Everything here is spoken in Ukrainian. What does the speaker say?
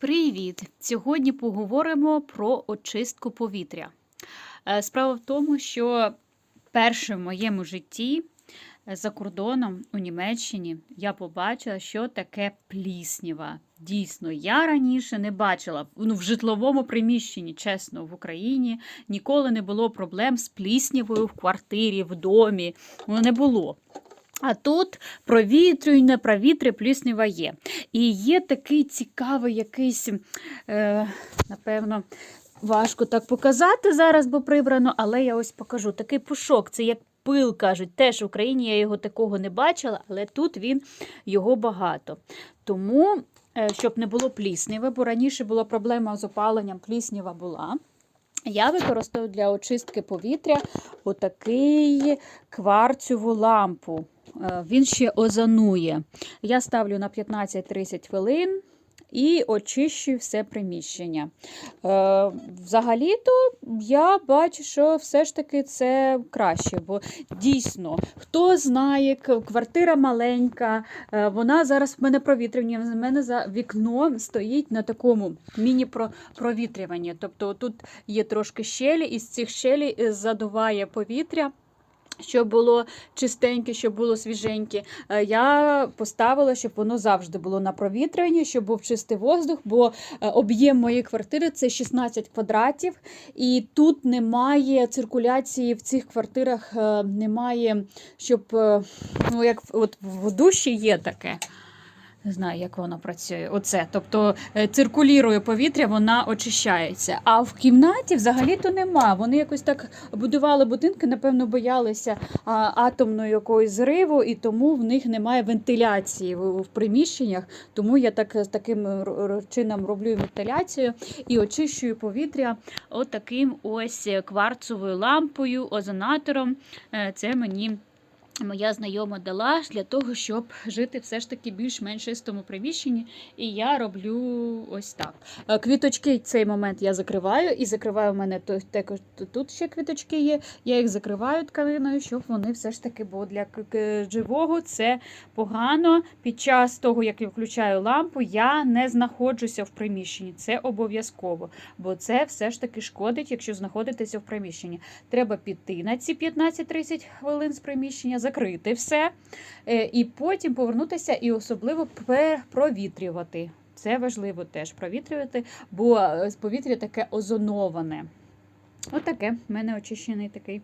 Привіт! Сьогодні поговоримо про очистку повітря. Е, Справа в тому, що перше в моєму житті е, за кордоном у Німеччині я побачила, що таке пліснява. Дійсно, я раніше не бачила ну, в житловому приміщенні, чесно, в Україні ніколи не було проблем з пліснявою в квартирі, в домі. Ну, не було. А тут провітрюй, не провітрюй, пліснява є. І є такий цікавий якийсь, е, напевно, важко так показати зараз, бо прибрано, але я ось покажу. Такий пушок, це як пил, кажуть. Теж в Україні я його такого не бачила, але тут він його багато. Тому, е, щоб не було плісняви, бо раніше була проблема з опаленням, пліснява була. Я використовую для очистки повітря отакий кварцеву лампу. Е, Він ще озонує. Я ставлю на 15-30 хвилин і очищую все приміщення. Е, Взагалі-то я бачу, що все ж таки це краще, бо дійсно, хто знає, квартира маленька, е, вона зараз в мене провітрювання, в мене за вікном стоїть на такому міні-провітрюванні. Тобто тут є трошки щелі, і з цих щелі е, задуває повітря. Щоб було чистеньке, щоб було свіженьке. Е, Я поставила, щоб воно завжди було на провітренні, щоб був чистий воздух, бо е, об'єм моєї квартири це 16 квадратів, і тут немає циркуляції в цих квартирах, е, немає, щоб ну як от в душі є таке. Не знаю, як воно працює. Оце. Тобто е, циркулірує повітря, вона очищається. А в кімнаті взагалі-то нема. Вони якось так будували будинки, напевно, боялися а, атомного якогось зриву, і тому в них немає вентиляції в, приміщеннях. Тому я так з таким чином роблю вентиляцію і очищую повітря отаким ось кварцовою лампою, озонатором. Е, Це мені. Моя знайома дала для того, щоб жити все ж таки більш-менш чистому приміщенні. І я роблю ось так. Е, Квіточки цей момент я закриваю, і закриваю в мене також тут ще квіточки є. Я їх закриваю тканиною, щоб вони все ж таки, бо для живого це погано. Під час того, як я включаю лампу, я не знаходжуся в приміщенні. Це обов'язково, бо це все ж таки шкодить, якщо знаходитеся в приміщенні. Треба піти на ці 15-30 хвилин з приміщення, закрити все, е, і потім повернутися і особливо провітрювати. Це важливо теж провітрювати, бо е, повітря таке озоноване. Отаке в мене очищений такий